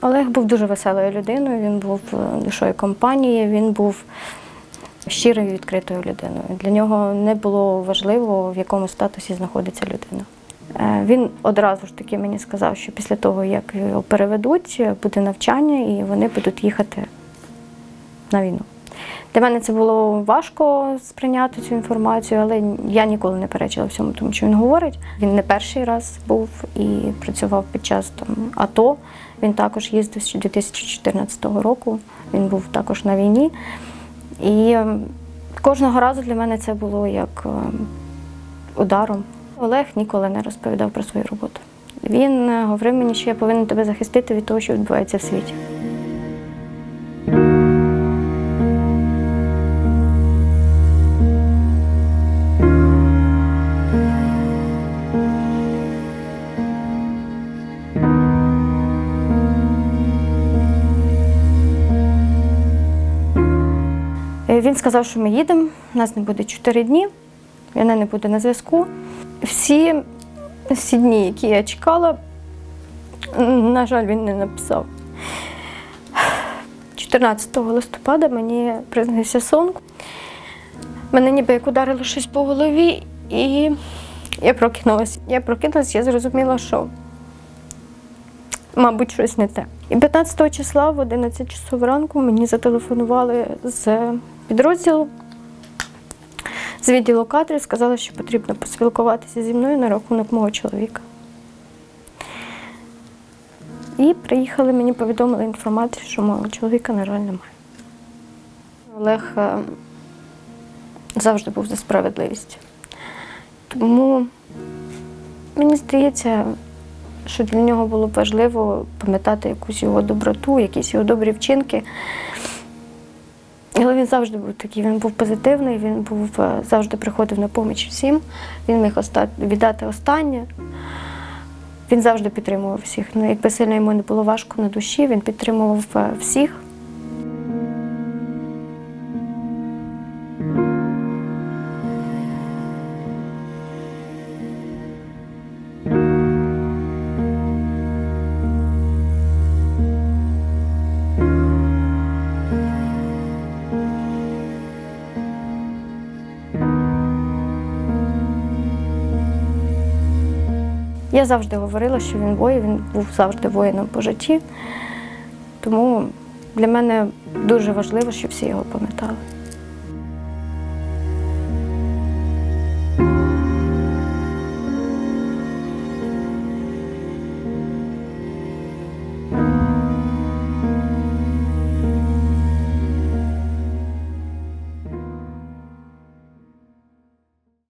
Олег був дуже веселою людиною, він був е, душою компанії, він був щирою відкритою людиною. Для нього не було важливо, в якому статусі знаходиться людина. Е, Він одразу ж таки мені сказав, що після того, як його переведуть, буде навчання і вони будуть їхати на війну. Для мене це було важко сприйняти цю інформацію, але я ніколи не перечила всьому, тому що він говорить. Він не перший раз був і працював під час там, АТО. Він також їздив з 2014 року. Він був також на війні. І ем, кожного разу для мене це було як ем, ударом. Олег ніколи не розповідав про свою роботу. Він е, говорив мені, що я повинен тебе захистити від того, що відбувається в світі. Він сказав, що ми їдемо, нас не буде 4 дні, вона не буде на зв'язку. Всі, всі дні, які я чекала, на жаль, він не написав. 14 листопада мені приснився сон. Мене ніби як ударило щось по голові, і я прокинулася. Я прокинулася, я зрозуміла, що мабуть, щось не те. І 15 числа в 11 часов ранку мені зателефонували з підрозділу, з відділу кадрів, сказали, що потрібно поспілкуватися зі мною на рахунок мого чоловіка. І приїхали, мені повідомили інформацію, що мого чоловіка, на жаль, немає. Олег е, завжди був за справедливість. Тому мені здається, що для нього було важливо пам'ятати якусь його доброту, якісь його добрі вчинки. Але він завжди був такий, він був позитивний, він був е, завжди приходив на поміч всім. Він міг оста- віддати останнє. Він завжди підтримував всіх. Ну, якби сильно йому не було важко на душі, він підтримував е, всіх. Я завжди говорила, що він воїн, він був завжди воїном по житті. Тому для мене дуже важливо, щоб всі його пам'ятали.